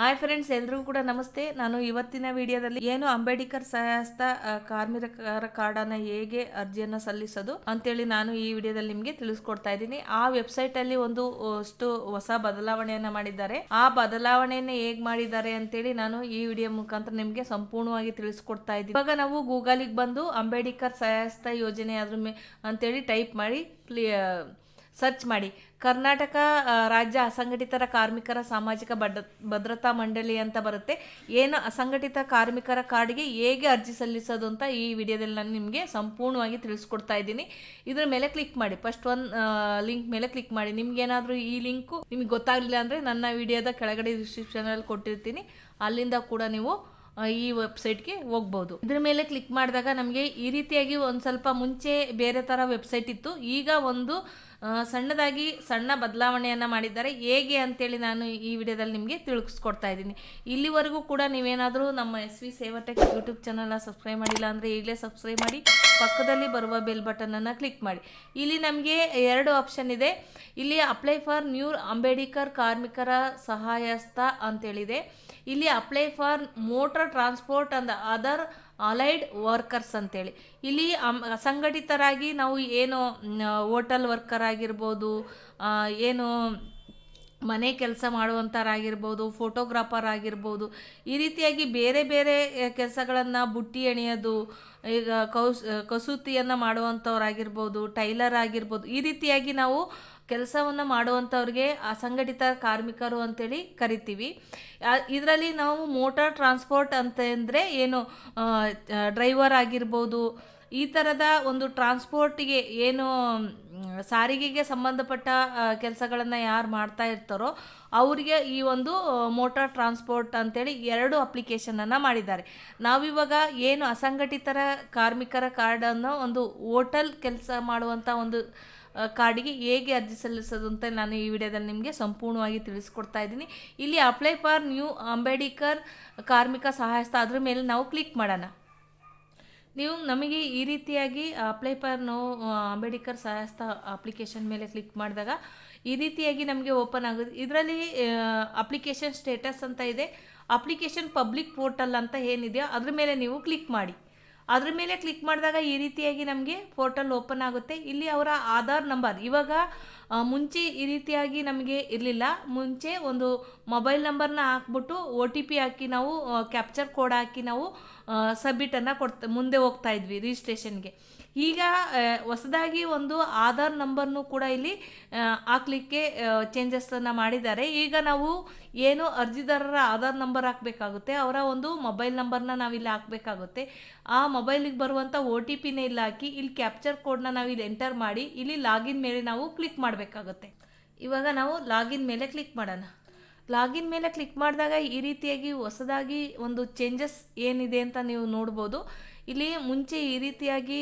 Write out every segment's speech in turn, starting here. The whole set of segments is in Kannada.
ಹಾಯ್ ಫ್ರೆಂಡ್ಸ್ ಎಲ್ರಿಗೂ ಕೂಡ ನಮಸ್ತೆ. ನಾನು ಇವತ್ತಿನ ವಿಡಿಯೋದಲ್ಲಿ ಏನು ಅಂಬೇಡ್ಕರ್ ಸಹಾಯಸ್ತ ಕಾರ್ಮಿಕರ ಕಾರ್ಡನ್ನ ಹೇಗೆ ಅರ್ಜಿಯನ್ನು ಸಲ್ಲಿಸೋದು ಅಂತೇಳಿ ನಾನು ಈ ವಿಡಿಯೋದಲ್ಲಿ ನಿಮಗೆ ತಿಳಿಸ್ಕೊಡ್ತಾ ಇದ್ದೀನಿ. ಆ ವೆಬ್ಸೈಟ್ ಅಲ್ಲಿ ಒಂದು ಅಷ್ಟು ಹೊಸ ಬದಲಾವಣೆಯನ್ನ ಮಾಡಿದ್ದಾರೆ. ಆ ಬದಲಾವಣೆಯನ್ನ ಹೇಗ್ ಮಾಡಿದ್ದಾರೆ ಅಂತೇಳಿ ನಾನು ಈ ವಿಡಿಯೋ ಮುಖಾಂತರ ನಿಮಗೆ ಸಂಪೂರ್ಣವಾಗಿ ತಿಳಿಸ್ಕೊಡ್ತಾ ಇದ್ದೀನಿ. ಇವಾಗ ನಾವು ಗೂಗಲಿಗೆ ಬಂದು ಅಂಬೇಡ್ಕರ್ ಸಹಾಯಸ್ತ ಯೋಜನೆ ಅದ್ರ ಮೇ, ಅಂತೇಳಿ ಟೈಪ್ ಮಾಡಿ ಸರ್ಚ್ ಮಾಡಿ. ಕರ್ನಾಟಕ ರಾಜ್ಯ ಅಸಂಘಟಿತರ ಕಾರ್ಮಿಕರ ಸಾಮಾಜಿಕ ಭದ್ರತಾ ಮಂಡಳಿ ಅಂತ ಬರುತ್ತೆ. ಏನು ಅಸಂಘಟಿತ ಕಾರ್ಮಿಕರ ಕಾರ್ಡ್ಗೆ ಹೇಗೆ ಅರ್ಜಿ ಸಲ್ಲಿಸೋದು ಅಂತ ಈ ವಿಡಿಯೋದಲ್ಲಿ ನಾನು ನಿಮಗೆ ಸಂಪೂರ್ಣವಾಗಿ ತಿಳಿಸ್ಕೊಡ್ತಾ ಇದ್ದೀನಿ. ಇದ್ರ ಮೇಲೆ ಕ್ಲಿಕ್ ಮಾಡಿ. ಫಸ್ಟ್ ಒನ್ ಲಿಂಕ್ ಮೇಲೆ ಕ್ಲಿಕ್ ಮಾಡಿ. ನಿಮ್ಗೇನಾದರೂ ಈ ಲಿಂಕು ನಿಮಗೆ ಗೊತ್ತಾಗಲಿಲ್ಲ ಅಂದರೆ ನನ್ನ ವಿಡಿಯೋದ ಕೆಳಗಡೆ ಡಿಸ್ಕ್ರಿಪ್ಷನಲ್ಲಿ ಕೊಟ್ಟಿರ್ತೀನಿ. ಅಲ್ಲಿಂದ ಕೂಡ ನೀವು ಈ ವೆಬ್ಸೈಟ್ಗೆ ಹೋಗ್ಬೋದು. ಇದ್ರ ಮೇಲೆ ಕ್ಲಿಕ್ ಮಾಡಿದಾಗ ನಮಗೆ ಈ ರೀತಿಯಾಗಿ ಒಂದು ಸ್ವಲ್ಪ ಮುಂಚೆ ಬೇರೆ ಥರ ವೆಬ್ಸೈಟ್ ಇತ್ತು. ಈಗ ಒಂದು ಸಣ್ಣದಾಗಿ ಸಣ್ಣ ಬದಲಾವಣೆಯನ್ನು ಮಾಡಿದ್ದಾರೆ. ಹೇಗೆ ಅಂತೇಳಿ ನಾನು ಈ ವಿಡಿಯೋದಲ್ಲಿ ನಿಮಗೆ ತಿಳಿಸ್ಕೊಡ್ತಾ ಇದ್ದೀನಿ. ಇಲ್ಲಿವರೆಗೂ ಕೂಡ ನೀವೇನಾದರೂ ನಮ್ಮ ಎಸ್ ವಿ ಸೇವಟೆಕ್ ಯೂಟ್ಯೂಬ್ ಚಾನಲ್ನ ಸಬ್ಸ್ಕ್ರೈಬ್ ಮಾಡಿಲ್ಲ ಅಂದರೆ ಈಗಲೇ ಸಬ್ಸ್ಕ್ರೈಬ್ ಮಾಡಿ, ಪಕ್ಕದಲ್ಲಿ ಬರುವ ಬೆಲ್ ಬಟನನ್ನು ಕ್ಲಿಕ್ ಮಾಡಿ. ಇಲ್ಲಿ ನಮಗೆ ಎರಡು ಆಪ್ಷನ್ ಇದೆ. ಇಲ್ಲಿ ಅಪ್ಲೈ ಫಾರ್ ನ್ಯೂ ಅಂಬೇಡ್ಕರ್ ಕಾರ್ಮಿಕರ ಸಹಾಯಸ್ಥ ಅಂತೇಳಿದೆ. ಇಲ್ಲಿ apply for motor transport and other allied workers ಅಂತೇಳಿ. ಇಲ್ಲಿ ಅಸಂಘಟಿತರಾಗಿ ನಾವು ಏನು ಹೋಟೆಲ್ ವರ್ಕರ್ ಆಗಿರ್ಬೋದು ಏನು ಮನೆ ಕೆಲಸ ಮಾಡುವಂಥರಾಗಿರ್ಬೋದು ಫೋಟೋಗ್ರಾಫರ್ ಆಗಿರ್ಬೋದು, ಈ ರೀತಿಯಾಗಿ ಬೇರೆ ಬೇರೆ ಕೆಲಸಗಳನ್ನು ಬುಟ್ಟಿ ಎಣೆಯೋದು, ಈಗ ಕೌಸ್, ಕಸೂತಿಯನ್ನು ಮಾಡುವಂಥವ್ರಾಗಿರ್ಬೋದು ಟೈಲರ್ ಆಗಿರ್ಬೋದು, ಈ ರೀತಿಯಾಗಿ ನಾವು ಕೆಲಸವನ್ನು ಮಾಡುವಂಥವ್ರಿಗೆ ಅಸಂಘಟಿತ ಕಾರ್ಮಿಕರು ಅಂತೇಳಿ ಕರಿತೀವಿ. ಇದರಲ್ಲಿ ನಾವು ಮೋಟಾರ್ ಟ್ರಾನ್ಸ್ಪೋರ್ಟ್ ಅಂತ ಅಂದರೆ ಏನು ಡ್ರೈವರ್ ಆಗಿರ್ಬೋದು, ಈ ಥರದ ಒಂದು ಟ್ರಾನ್ಸ್ಪೋರ್ಟಿಗೆ ಏನು ಸಾರಿಗೆಗೆ ಸಂಬಂಧಪಟ್ಟ ಕೆಲಸಗಳನ್ನು ಯಾರು ಮಾಡ್ತಾ ಇರ್ತಾರೋ ಅವರಿಗೆ ಈ ಒಂದು ಮೋಟಾರ್ ಟ್ರಾನ್ಸ್ಪೋರ್ಟ್ ಅಂತೇಳಿ ಎರಡು ಅಪ್ಲಿಕೇಶನನ್ನು ಮಾಡಿದ್ದಾರೆ. ನಾವಿವಾಗ ಏನು ಅಸಂಘಟಿತರ ಕಾರ್ಮಿಕರ ಕಾರ್ಡನ್ನು ಒಂದು ಹೋಟೆಲ್ ಕೆಲಸ ಮಾಡುವಂಥ ಒಂದು ಕಾರ್ಡಿಗೆ ಹೇಗೆ ಅರ್ಜಿ ಸಲ್ಲಿಸೋದು ಅಂತ ನಾನು ಈ ವಿಡಿಯೋದಲ್ಲಿ ನಿಮಗೆ ಸಂಪೂರ್ಣವಾಗಿ ತಿಳಿಸ್ಕೊಡ್ತಾ ಇದ್ದೀನಿ. ಇಲ್ಲಿ ಅಪ್ಲೈ ಫಾರ್ ನ್ಯೂ ಅಂಬೇಡ್ಕರ್ ಕಾರ್ಮಿಕ ಸಹಾಯಸ್ಥ ಅದ್ರ ಮೇಲೆ ನಾವು ಕ್ಲಿಕ್ ಮಾಡೋಣ. ನೀವು ನಮಗೆ ಈ ರೀತಿಯಾಗಿ ಅಪ್ಲೈ ಫಾರ್ ನೋ ಅಂಬೇಡ್ಕರ್ ಸಹಾಯಸ್ಥ ಅಪ್ಲಿಕೇಶನ್ ಮೇಲೆ ಕ್ಲಿಕ್ ಮಾಡಿದಾಗ ಈ ರೀತಿಯಾಗಿ ನಮಗೆ ಓಪನ್ ಆಗುತ್ತೆ ಇದರಲ್ಲಿ ಅಪ್ಲಿಕೇಶನ್ ಸ್ಟೇಟಸ್ ಅಂತ ಇದೆ. ಅಪ್ಲಿಕೇಶನ್ ಪಬ್ಲಿಕ್ ಪೋರ್ಟಲ್ ಅಂತ ಏನಿದೆಯೋ ಅದ್ರ ಮೇಲೆ ನೀವು ಕ್ಲಿಕ್ ಮಾಡಿ. ಅದ್ರ ಮೇಲೆ ಕ್ಲಿಕ್ ಮಾಡಿದಾಗ ಈ ರೀತಿಯಾಗಿ ನಮಗೆ ಪೋರ್ಟಲ್ ಓಪನ್ ಆಗುತ್ತೆ. ಇಲ್ಲಿ ಅವರ ಆಧಾರ್ ನಂಬರ್ ಇವಾಗ ಮುಂಚೆ ಈ ರೀತಿಯಾಗಿ ನಮಗೆ ಇರಲಿಲ್ಲ. ಮುಂಚೆ ಒಂದು ಮೊಬೈಲ್ ನಂಬರ್ನ ಹಾಕ್ಬಿಟ್ಟು ಒ ಟಿ ಪಿ ಹಾಕಿ ನಾವು ಕ್ಯಾಪ್ಚರ್ ಕೋಡ್ ಹಾಕಿ ನಾವು ಸಬ್ಮಿಟನ್ನು ಕೊಡ್ತಾ, ಮುಂದೆ ಹೋಗ್ತಾ ಇದ್ವಿ ರಿಜಿಸ್ಟ್ರೇಷನ್ಗೆ. ಈಗ ಹೊಸದಾಗಿ ಒಂದು ಆಧಾರ್ ನಂಬರ್ನು ಕೂಡ ಇಲ್ಲಿ ಹಾಕ್ಲಿಕ್ಕೆ ಚೇಂಜಸ್ಸನ್ನು ಮಾಡಿದ್ದಾರೆ. ಈಗ ನಾವು ಏನು ಅರ್ಜಿದಾರರ ಆಧಾರ್ ನಂಬರ್ ಹಾಕಬೇಕಾಗುತ್ತೆ, ಅವರ ಒಂದು ಮೊಬೈಲ್ ನಂಬರ್ನ ನಾವಿಲ್ಲಿ ಹಾಕಬೇಕಾಗುತ್ತೆ. ಆ ಮೊಬೈಲಿಗೆ ಬರುವಂಥ ಒ ಟಿ ಪಿನೇ ಇಲ್ಲಿ ಹಾಕಿ, ಇಲ್ಲಿ ಕ್ಯಾಪ್ಚರ್ ಕೋಡ್ನ ನಾವು ಇಲ್ಲಿ ಎಂಟರ್ ಮಾಡಿ, ಇಲ್ಲಿ ಲಾಗಿನ್ ಮೇಲೆ ನಾವು ಕ್ಲಿಕ್ ಮಾಡಬೇಕಾಗುತ್ತೆ. ಇವಾಗ ನಾವು ಲಾಗಿನ್ ಮೇಲೆ ಕ್ಲಿಕ್ ಮಾಡೋಣ. ಲಾಗಿನ್ ಮೇಲೆ ಕ್ಲಿಕ್ ಮಾಡಿದಾಗ ಈ ರೀತಿಯಾಗಿ ಹೊಸದಾಗಿ ಒಂದು ಚೇಂಜಸ್ ಏನಿದೆ ಅಂತ ನೀವು ನೋಡ್ಬೋದು. ಇಲ್ಲಿ ಮುಂಚೆ ಈ ರೀತಿಯಾಗಿ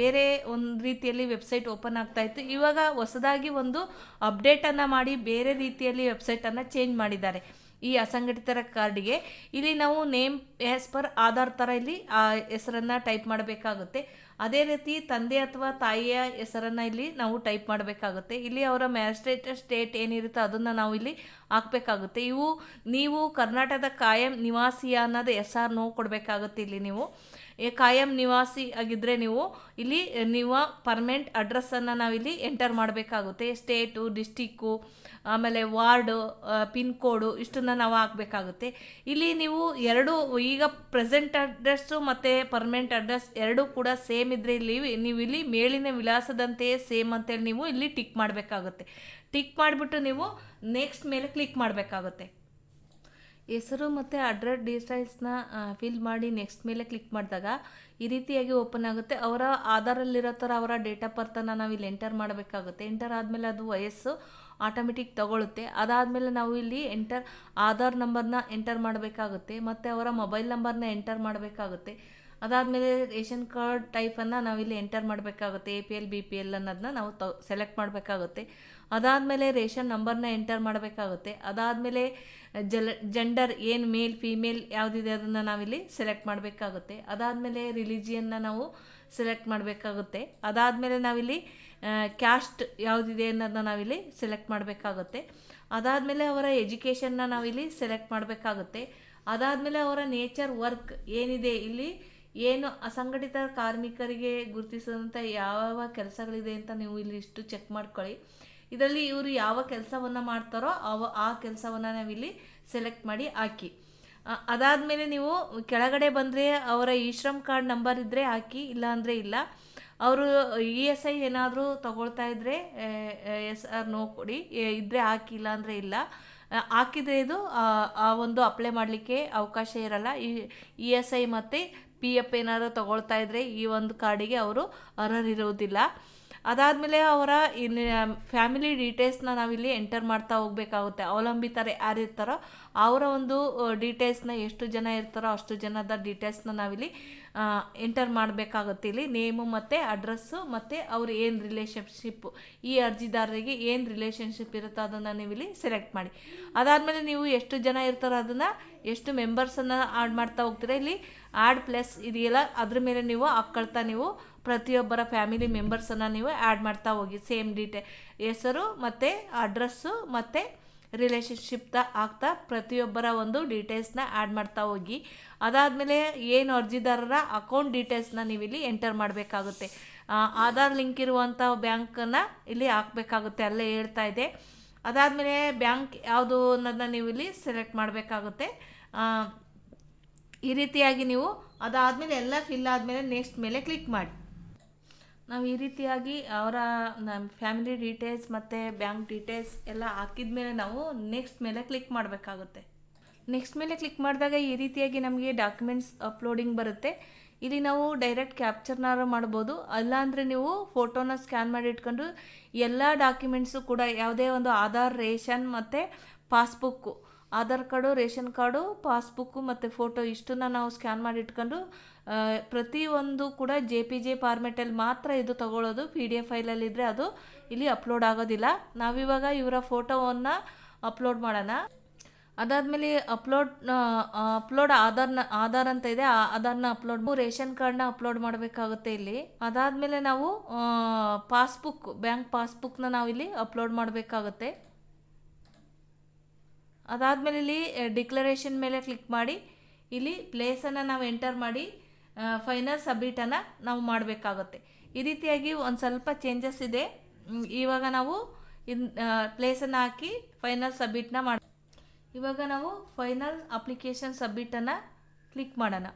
ಬೇರೆ ಒಂದು ರೀತಿಯಲ್ಲಿ ವೆಬ್ಸೈಟ್ ಓಪನ್ ಆಗ್ತಾ ಇತ್ತು. ಇವಾಗ ಹೊಸದಾಗಿ ಒಂದು ಅಪ್ಡೇಟನ್ನು ಮಾಡಿ ಬೇರೆ ರೀತಿಯಲ್ಲಿ ವೆಬ್ಸೈಟನ್ನು ಚೇಂಜ್ ಮಾಡಿದ್ದಾರೆ ಈ ಅಸಂಘಟಿತರ ಕಾರ್ಡಿಗೆ. ಇಲ್ಲಿ ನಾವು ನೇಮ್ ಆ್ಯಸ್ ಪರ್ ಆಧಾರ್ ಥರ ಇಲ್ಲಿ ಆ ಹೆಸರನ್ನು ಟೈಪ್ ಮಾಡಬೇಕಾಗುತ್ತೆ. ಅದೇ ರೀತಿ ತಂದೆ ಅಥವಾ ತಾಯಿಯ ಹೆಸರನ್ನು ಇಲ್ಲಿ ನಾವು ಟೈಪ್ ಮಾಡಬೇಕಾಗುತ್ತೆ. ಇಲ್ಲಿ ಅವರ ಮ್ಯಾಜಿಸ್ಟ್ರೇಟ್ ಸ್ಟೇಟ್ ಏನಿರುತ್ತೋ ಅದನ್ನು ನಾವು ಇಲ್ಲಿ ಹಾಕಬೇಕಾಗುತ್ತೆ. ಇವು ನೀವು ಕರ್ನಾಟಕದ ಕಾಯಂ ನಿವಾಸಿಯ ಅನ್ನೋದು ಎಸ್ ಆರ್ ನೋ ಕೊಡಬೇಕಾಗುತ್ತೆ ಇಲ್ಲಿ ನೀವು. ಕಾಯಂ ನಿವಾಸಿ ಆಗಿದ್ದರೆ ನೀವು ಇಲ್ಲಿ ನೀವು ಪರ್ಮನೆಂಟ್ ಅಡ್ರೆಸ್ಸನ್ನು ನಾವಿಲ್ಲಿ ಎಂಟರ್ ಮಾಡಬೇಕಾಗುತ್ತೆ. ಸ್ಟೇಟು ಡಿಸ್ಟಿಕ್ಕು ಆಮೇಲೆ ವಾರ್ಡು ಪಿನ್ ಕೋಡು ಇಷ್ಟನ್ನು ನಾವು ಹಾಕಬೇಕಾಗುತ್ತೆ. ಇಲ್ಲಿ ನೀವು ಎರಡು, ಈಗ ಪ್ರೆಸೆಂಟ್ ಅಡ್ರೆಸ್ಸು ಮತ್ತು ಪರ್ಮನೆಂಟ್ ಅಡ್ರೆಸ್ ಎರಡೂ ಕೂಡ ಸೇಮ್ ಇದ್ದರೆ ಇಲ್ಲಿ, ನೀವು ಇಲ್ಲಿ ಮೇಲಿನ ವಿಳಾಸದಂತೆಯೇ ಸೇಮ್ ಅಂತೇಳಿ ನೀವು ಇಲ್ಲಿ ಟಿಕ್ ಮಾಡಬೇಕಾಗುತ್ತೆ. ಟಿಕ್ ಮಾಡಿಬಿಟ್ಟು ನೀವು ನೆಕ್ಸ್ಟ್ ಮೇಲೆ ಕ್ಲಿಕ್ ಮಾಡಬೇಕಾಗುತ್ತೆ. ಹೆಸರು ಮತ್ತು ಅಡ್ರೆಸ್ ಡೀಟೇಲ್ಸ್ನ ಫಿಲ್ ಮಾಡಿ ನೆಕ್ಸ್ಟ್ ಮೇಲೆ ಕ್ಲಿಕ್ ಮಾಡಿದಾಗ ಈ ರೀತಿಯಾಗಿ ಓಪನ್ ಆಗುತ್ತೆ. ಅವರ ಆಧಾರಲ್ಲಿರೋ ಥರ ಅವರ ಡೇಟ್ ಆಫ್ ಬರ್ತನ್ನು ನಾವು ಇಲ್ಲಿ ಎಂಟರ್ ಮಾಡಬೇಕಾಗುತ್ತೆ. ಎಂಟರ್ ಆದಮೇಲೆ ಅದು ವಯಸ್ಸು. ಆಟೋಮೆಟಿಕ್ ತಗೊಳುತ್ತೆ. ಅದಾದಮೇಲೆ ನಾವು ಇಲ್ಲಿ ಎಂಟರ್ ಆಧಾರ್ ನಂಬರ್ನ ಎಂಟರ್ ಮಾಡಬೇಕಾಗುತ್ತೆ, ಮತ್ತು ಅವರ ಮೊಬೈಲ್ ನಂಬರ್ನ ಎಂಟರ್ ಮಾಡಬೇಕಾಗುತ್ತೆ. ಅದಾದಮೇಲೆ ರೇಷನ್ ಕಾರ್ಡ್ ಟೈಪನ್ನು ನಾವಿಲ್ಲಿ ಎಂಟರ್ ಮಾಡಬೇಕಾಗುತ್ತೆ A P L B P L ಅನ್ನೋದನ್ನ ನಾವು ತ ಸೆಲೆಕ್ಟ್ ಮಾಡಬೇಕಾಗುತ್ತೆ. ಅದಾದಮೇಲೆ ರೇಷನ್ ನಂಬರ್ನ ಎಂಟರ್ ಮಾಡಬೇಕಾಗುತ್ತೆ. ಅದಾದಮೇಲೆ ಜಲ ಜೆಂಡರ್ ಏನು ಮೇಲ್ ಫೀಮೇಲ್ ಯಾವುದಿದೆ ಅದನ್ನು ನಾವಿಲ್ಲಿ ಸೆಲೆಕ್ಟ್ ಮಾಡಬೇಕಾಗುತ್ತೆ. ಅದಾದಮೇಲೆ ರಿಲಿಜಿಯನ್ನ ನಾವು ಸೆಲೆಕ್ಟ್ ಮಾಡಬೇಕಾಗುತ್ತೆ. ಅದಾದಮೇಲೆ ನಾವಿಲ್ಲಿ ಕ್ಯಾಸ್ಟ್ ಯಾವುದಿದೆ ಅನ್ನೋದನ್ನ ನಾವಿಲ್ಲಿ ಸೆಲೆಕ್ಟ್ ಮಾಡಬೇಕಾಗುತ್ತೆ. ಅದಾದಮೇಲೆ ಅವರ ಎಜುಕೇಷನ್ನ ನಾವಿಲ್ಲಿ ಸೆಲೆಕ್ಟ್ ಮಾಡಬೇಕಾಗುತ್ತೆ. ಅದಾದಮೇಲೆ ಅವರ ನೇಚರ್ ವರ್ಕ್ ಏನಿದೆ ಇಲ್ಲಿ, ಏನು ಅಸಂಘಟಿತ ಕಾರ್ಮಿಕರಿಗೆ ಗುರುತಿಸಿದಂಥ ಯಾವ ಕೆಲಸಗಳಿದೆ ಅಂತ ನೀವು ಇಲ್ಲಿ ಇಷ್ಟು ಚೆಕ್ ಮಾಡ್ಕೊಳ್ಳಿ. ಇದರಲ್ಲಿ ಇವರು ಯಾವ ಕೆಲಸವನ್ನು ಮಾಡ್ತಾರೋ ಅವ, ಆ ಕೆಲಸವನ್ನು ನಾವಿಲ್ಲಿ ಸೆಲೆಕ್ಟ್ ಮಾಡಿ ಹಾಕಿ. ಅದಾದಮೇಲೆ ನೀವು ಕೆಳಗಡೆ ಬಂದರೆ ಅವರ ಈ ಶ್ರಮ್ ಕಾರ್ಡ್ ನಂಬರ್ ಇದ್ದರೆ ಹಾಕಿ, ಇಲ್ಲಾಂದರೆ ಇಲ್ಲ. ಅವರು ಇ ಎಸ್ ಐ ಏನಾದರೂ ತಗೊಳ್ತಾ ಇದ್ದರೆ ಎಸ್ ಆರ್ ನೋ ಕೊಡಿ. ಇದ್ದರೆ ಹಾಕಿಲ್ಲ ಅಂದರೆ ಇಲ್ಲ. ಹಾಕಿದರೆ ಇದು ಆ, ಒಂದು ಅಪ್ಲೈ ಮಾಡಲಿಕ್ಕೆ ಅವಕಾಶ ಇರಲ್ಲ. ಈ ಇ ಎಸ್ ಐ ಮತ್ತು ಪಿ ಎಫ್ ಏನಾದರೂ ತಗೊಳ್ತಾ ಇದ್ದರೆ ಈ ಒಂದು ಕಾರ್ಡಿಗೆ ಅವರು ಅರ್ಹರಿರುವುದಿಲ್ಲ ಅದಾದಮೇಲೆ ಅವರ ಇನ್ನು ಫ್ಯಾಮಿಲಿ ಡೀಟೇಲ್ಸ್ನ ನಾವಿಲ್ಲಿ ಎಂಟರ್ ಮಾಡ್ತಾ ಹೋಗಬೇಕಾಗುತ್ತೆ. ಅವಲಂಬಿತರೆ ಯಾರು ಇರ್ತಾರೋ ಅವರ ಒಂದು ಡೀಟೇಲ್ಸ್ನ ಎಷ್ಟು ಜನ ಇರ್ತಾರೋ ಅಷ್ಟು ಜನದ ಡೀಟೇಲ್ಸ್ನ ನಾವಿಲ್ಲಿ ಎಂಟರ್ ಮಾಡಬೇಕಾಗುತ್ತೆ ಇಲ್ಲಿ ನೇಮು ಮತ್ತು ಅಡ್ರೆಸ್ಸು ಮತ್ತು ಅವ್ರು ಏನು ರಿಲೇಷನ್ಶಿಪ್ಪು ಈ ಅರ್ಜಿದಾರರಿಗೆ ಏನು ರಿಲೇಷನ್ಶಿಪ್ ಇರುತ್ತೋ ಅದನ್ನು ನೀವು ಇಲ್ಲಿ ಸೆಲೆಕ್ಟ್ ಮಾಡಿ. ಅದಾದಮೇಲೆ ನೀವು ಎಷ್ಟು ಜನ ಇರ್ತಾರೋ ಅದನ್ನು, ಎಷ್ಟು ಮೆಂಬರ್ಸನ್ನು ಆ್ಯಡ್ ಮಾಡ್ತಾ ಹೋಗ್ತೀರಾ? ಇಲ್ಲಿ ಆ್ಯಡ್ ಪ್ಲಸ್ ಇದೆಯಲ್ಲ, ಅದ್ರ ಮೇಲೆ ನೀವು ಹಾಕ್ಕೊಳ್ತಾ ನೀವು ಪ್ರತಿಯೊಬ್ಬರ ಫ್ಯಾಮಿಲಿ ಮೆಂಬರ್ಸನ್ನು ನೀವು ಆ್ಯಡ್ ಮಾಡ್ತಾ ಹೋಗಿ. ಸೇಮ್ ಡೀಟೇ ಹೆಸರು ಮತ್ತು ಅಡ್ರೆಸ್ಸು ಮತ್ತು ರಿಲೇಷನ್ಶಿಪ್ದ ಆಗ್ತಾ ಪ್ರತಿಯೊಬ್ಬರ ಒಂದು ಡೀಟೇಲ್ಸ್ನ ಆ್ಯಡ್ ಮಾಡ್ತಾ ಹೋಗಿ. ಅದಾದಮೇಲೆ ಏನು ಅರ್ಜಿದಾರರ ಅಕೌಂಟ್ ಡೀಟೇಲ್ಸ್ನ ನೀವಿಲ್ಲಿ ಎಂಟರ್ ಮಾಡಬೇಕಾಗುತ್ತೆ. ಆಧಾರ್ ಲಿಂಕ್ ಇರುವಂಥ ಬ್ಯಾಂಕನ್ನು ಇಲ್ಲಿ ಹಾಕಬೇಕಾಗುತ್ತೆ, ಅಲ್ಲೇ ಹೇಳ್ತಾ ಇದೆ. ಅದಾದಮೇಲೆ ಬ್ಯಾಂಕ್ ಯಾವುದು ಅನ್ನೋದನ್ನ ನೀವು ಇಲ್ಲಿ ಸೆಲೆಕ್ಟ್ ಮಾಡಬೇಕಾಗುತ್ತೆ. ಈ ರೀತಿಯಾಗಿ ನೀವು ಅದಾದಮೇಲೆ ಎಲ್ಲ ಫಿಲ್ ಆದಮೇಲೆ ನೆಕ್ಸ್ಟ್ ಮೇಲೆ ಕ್ಲಿಕ್ ಮಾಡಿ. ನಾವು ಈ ರೀತಿಯಾಗಿ ಅವರ ನಮ್ಮ ಫ್ಯಾಮಿಲಿ ಡೀಟೇಲ್ಸ್ ಮತ್ತು ಬ್ಯಾಂಕ್ ಡೀಟೇಲ್ಸ್ ಎಲ್ಲ ಹಾಕಿದ ಮೇಲೆ ನಾವು ನೆಕ್ಸ್ಟ್ ಮೇಲೆ ಕ್ಲಿಕ್ ಮಾಡಬೇಕಾಗುತ್ತೆ. ನೆಕ್ಸ್ಟ್ ಮೇಲೆ ಕ್ಲಿಕ್ ಮಾಡಿದಾಗ ಈ ರೀತಿಯಾಗಿ ನಮಗೆ ಡಾಕ್ಯುಮೆಂಟ್ಸ್ ಅಪ್ಲೋಡಿಂಗ್ ಬರುತ್ತೆ. ಇಲ್ಲಿ ನಾವು ಡೈರೆಕ್ಟ್ ಕ್ಯಾಪ್ಚರ್ನಾರು ಮಾಡ್ಬೋದು. ಅಲ್ಲಾಂದರೆ ನೀವು ಫೋಟೋನ ಸ್ಕ್ಯಾನ್ ಮಾಡಿ ಇಟ್ಕೊಂಡು ಎಲ್ಲ ಡಾಕ್ಯುಮೆಂಟ್ಸು ಕೂಡ ಯಾವುದೇ ಒಂದು ಆಧಾರ್, ರೇಷನ್ ಮತ್ತು passbook Aadhaar card, ration card, passbook ಮತ್ತು ಫೋಟೋ ಇಷ್ಟನ್ನ ನಾವು ಸ್ಕ್ಯಾನ್ ಮಾಡಿ ಇಟ್ಕೊಂಡು ಪ್ರತಿಯೊಂದು ಕೂಡ ಜೆ ಪಿ ಜೆ ಫಾರ್ಮೆಟಲ್ಲಿ ಮಾತ್ರ ಇದು ತಗೊಳ್ಳೋದು. ಪಿ ಡಿ ಎಫ್ ಫೈಲಲ್ಲಿದ್ದರೆ ಅದು ಇಲ್ಲಿ ಅಪ್ಲೋಡ್ ಆಗೋದಿಲ್ಲ. ನಾವಿವಾಗ ಇವರ ಫೋಟೋವನ್ನು ಅಪ್ಲೋಡ್ ಮಾಡೋಣ. ಅದಾದಮೇಲೆ ಅಪ್ಲೋಡ್ ಅಪ್ಲೋಡ್ ಆಧಾರ್ನ, ಆಧಾರ್ ಅಂತ ಇದೆ, ಆ ಆಧಾರ್ನ ಅಪ್ಲೋಡ್ ರೇಷನ್ ಕಾರ್ಡ್ನ ಅಪ್ಲೋಡ್ ಮಾಡಬೇಕಾಗುತ್ತೆ ಇಲ್ಲಿ. ಅದಾದಮೇಲೆ ನಾವು ಪಾಸ್ಬುಕ್, ಬ್ಯಾಂಕ್ ಪಾಸ್ಬುಕ್ನ ನಾವು ಇಲ್ಲಿ ಅಪ್ಲೋಡ್ ಮಾಡಬೇಕಾಗುತ್ತೆ. ಅದಾದಮೇಲೆ ಇಲ್ಲಿ ಡಿಕ್ಲರೇಷನ್ ಮೇಲೆ ಕ್ಲಿಕ್ ಮಾಡಿ, ಇಲ್ಲಿ ಪ್ಲೇಸನ್ನು ನಾವು ಎಂಟರ್ ಮಾಡಿ ಫೈನಲ್ ಸಬ್ಮಿಟನ್ನು ನಾವು ಮಾಡಬೇಕಾಗುತ್ತೆ. ಈ ರೀತಿಯಾಗಿ ಒಂದು ಸ್ವಲ್ಪ ಚೇಂಜಸ್ ಇದೆ. ಇವಾಗ ನಾವು ಇನ್ ಪ್ಲೇಸನ್ನು ಹಾಕಿ ಫೈನಲ್ ಸಬ್ಮಿಟ್ನ ಮಾಡಿ, ಇವಾಗ ನಾವು ಫೈನಲ್ ಅಪ್ಲಿಕೇಶನ್ ಸಬ್ಮಿಟನ್ನು ಕ್ಲಿಕ್ ಮಾಡೋಣ.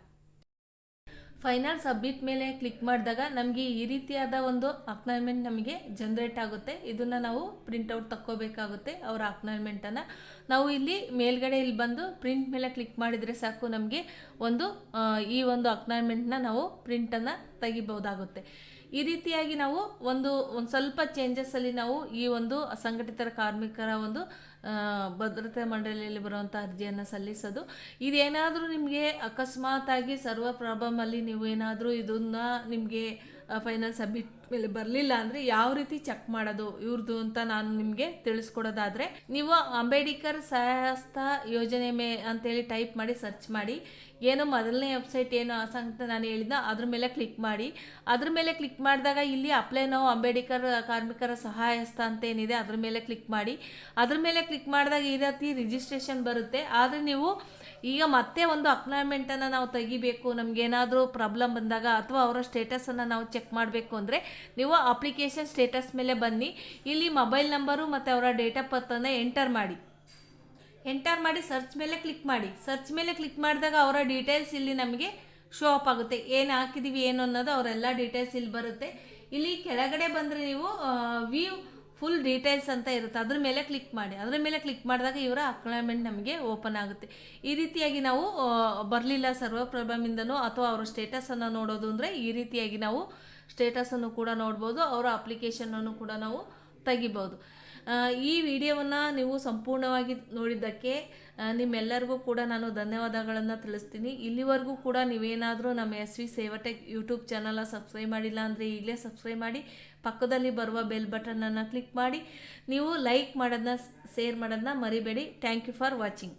ಫೈನಲ್ ಸಬ್ಮಿಟ್ ಮೇಲೆ ಕ್ಲಿಕ್ ಮಾಡಿದಾಗ ನಮಗೆ ಈ ರೀತಿಯಾದ ಒಂದು ಅಪಾಯಿಂಟ್ಮೆಂಟ್ ನಮಗೆ ಜನ್ರೇಟ್ ಆಗುತ್ತೆ. ಇದನ್ನು ನಾವು ಪ್ರಿಂಟೌಟ್ ತಕ್ಕೋಬೇಕಾಗುತ್ತೆ ಅವರ ಅಕ್ನಾಯ್ಮೆಂಟನ್ನು ನಾವು ಇಲ್ಲಿ ಮೇಲ್ಗಡೆ ಇಲ್ಲಿ ಬಂದು ಪ್ರಿಂಟ್ ಮೇಲೆ ಕ್ಲಿಕ್ ಮಾಡಿದರೆ ಸಾಕು ನಮಗೆ ಒಂದು ಈ ಒಂದು ಅಕ್ನಾಯ್ಮೆಂಟ್ನ ನಾವು ಪ್ರಿಂಟನ್ನು ತೆಗಿಬೋದಾಗುತ್ತೆ ಈ ರೀತಿಯಾಗಿ ನಾವು ಒಂದು ಒಂದು ಸ್ವಲ್ಪ ಚೇಂಜಸ್ಸಲ್ಲಿ ನಾವು ಈ ಒಂದು ಅಸಂಘಟಿತರ ಕಾರ್ಮಿಕರ ಒಂದು ಭದ್ರತಾ ಮಂಡಳಿಯಲ್ಲಿ ಬರುವಂಥ ಅರ್ಜಿಯನ್ನು ಸಲ್ಲಿಸೋದು. ಇದೇನಾದರೂ ನಿಮಗೆ ಅಕಸ್ಮಾತಾಗಿ ಸರ್ವ ಪ್ರಾಬ್ಲಮಲ್ಲಿ ನೀವು ಏನಾದರೂ ಇದನ್ನ ನಿಮಗೆ ಫೈನಲ್ ಸಬ್ಮಿಟ್ ಮೇಲೆ ಬರಲಿಲ್ಲ ಅಂದರೆ ಯಾವ ರೀತಿ ಚೆಕ್ ಮಾಡೋದು? ಇವ್ರದ್ದು ಅಂತ ನಾನು ನಿಮಗೆ ತಿಳಿಸ್ಕೊಡೋದಾದರೆ, ನೀವು ಅಂಬೇಡ್ಕರ್ ಸಹಸ್ತ ಯೋಜನೆ ಮೇ ಅಂತೇಳಿ ಟೈಪ್ ಮಾಡಿ ಸರ್ಚ್ ಮಾಡಿ, ಏನು ಮೊದಲನೇ ವೆಬ್ಸೈಟ್ ಏನು ಅಂತ ನಾನು ಹೇಳಿದ ಅದ್ರ ಮೇಲೆ ಕ್ಲಿಕ್ ಮಾಡಿ. ಅದ್ರ ಮೇಲೆ ಕ್ಲಿಕ್ ಮಾಡಿದಾಗ ಇಲ್ಲಿ ಅಪ್ಲೈ ನಾವು ಅಂಬೇಡ್ಕರ್ ಕಾರ್ಮಿಕರ ಸಹಾಯಸ್ಥ ಅಂತ ಏನಿದೆ, ಅದ್ರ ಮೇಲೆ ಕ್ಲಿಕ್ ಮಾಡಿ. ಅದ್ರ ಮೇಲೆ ಕ್ಲಿಕ್ ಮಾಡಿದಾಗ ಈ ರೀತಿ ರಿಜಿಸ್ಟ್ರೇಷನ್ ಬರುತ್ತೆ. ಆದರೆ ನೀವು ಈಗ ಮತ್ತೆ ಒಂದು ಅಕ್ನಾಯ್ಮೆಂಟನ್ನು ನಾವು ತೆಗಿಬೇಕು ನಮಗೇನಾದರೂ ಪ್ರಾಬ್ಲಮ್ ಬಂದಾಗ ಅಥವಾ ಅವರ ಸ್ಟೇಟಸನ್ನು ನಾವು ಚೆಕ್ ಮಾಡಬೇಕು ಅಂದರೆ ನೀವು ಅಪ್ಲಿಕೇಶನ್ ಸ್ಟೇಟಸ್ ಮೇಲೆ ಬನ್ನಿ. ಇಲ್ಲಿ ಮೊಬೈಲ್ ನಂಬರು ಮತ್ತು ಅವರ ಡೇಟ್ ಆಫ್ ಬರ್ತನ್ನು ಎಂಟರ್ ಮಾಡಿ. ಎಂಟರ್ ಮಾಡಿ ಸರ್ಚ್ ಮೇಲೆ ಕ್ಲಿಕ್ ಮಾಡಿ. ಸರ್ಚ್ ಮೇಲೆ ಕ್ಲಿಕ್ ಮಾಡಿದಾಗ ಅವರ ಡೀಟೇಲ್ಸ್ ಇಲ್ಲಿ ನಮಗೆ ಶೋ ಅಪ್ ಆಗುತ್ತೆ. ಏನು ಹಾಕಿದ್ದೀವಿ ಏನು ಅನ್ನೋದು ಅವರೆಲ್ಲ ಡೀಟೇಲ್ಸ್ ಇಲ್ಲಿ ಬರುತ್ತೆ. ಇಲ್ಲಿ ಕೆಳಗಡೆ ಬಂದರೆ ನೀವು ವ್ಯೂ ಫುಲ್ ಡೀಟೇಲ್ಸ್ ಅಂತ ಇರುತ್ತೆ. ಅದ್ರ ಮೇಲೆ ಕ್ಲಿಕ್ ಮಾಡಿ. ಅದ್ರ ಮೇಲೆ ಕ್ಲಿಕ್ ಮಾಡಿದಾಗ ಇವರ ಅಕ್ಲೈಮೆಂಟ್ ನಮಗೆ ಓಪನ್ ಆಗುತ್ತೆ. ಈ ರೀತಿಯಾಗಿ ನಾವು ಬರಲಿಲ್ಲ ಸರ್ವ ಪ್ರಾಬ್ಲಮಿಂದನೋ ಅಥವಾ ಅವರ ಸ್ಟೇಟಸನ್ನು ನೋಡೋದು ಅಂದರೆ ಈ ರೀತಿಯಾಗಿ ನಾವು ಸ್ಟೇಟಸನ್ನು ಕೂಡ ನೋಡ್ಬೋದು, ಅವರ ಅಪ್ಲಿಕೇಶನನ್ನು ಕೂಡ ನಾವು ತೆಗಿಬೋದು. ಈ ವಿಡಿಯೋವನ್ನು ನೀವು ಸಂಪೂರ್ಣವಾಗಿ ನೋಡಿದ್ದಕ್ಕೆ ನಿಮ್ಮೆಲ್ಲರಿಗೂ ಕೂಡ ನಾನು ಧನ್ಯವಾದಗಳನ್ನು ತಿಳಿಸ್ತೀನಿ. ಇಲ್ಲಿವರೆಗೂ ಕೂಡ ನೀವೇನಾದರೂ ನಮ್ಮ ಎಸ್ ವಿ ಸೇವಟೆಕ್ ಯೂಟ್ಯೂಬ್ ಚಾನಲ್ನ ಸಬ್ಸ್ಕ್ರೈಬ್ ಮಾಡಿಲ್ಲ ಅಂದರೆ ಈಗಲೇ ಸಬ್ಸ್ಕ್ರೈಬ್ ಮಾಡಿ. ಪಕ್ಕದಲ್ಲಿ ಬರುವ ಬೆಲ್ ಬಟನನ್ನು ಕ್ಲಿಕ್ ಮಾಡಿ. ನೀವು ಲೈಕ್ ಮಾಡೋದನ್ನ ಶೇರ್ ಮಾಡೋದನ್ನ ಮರಿಬೇಡಿ. Thank you for watching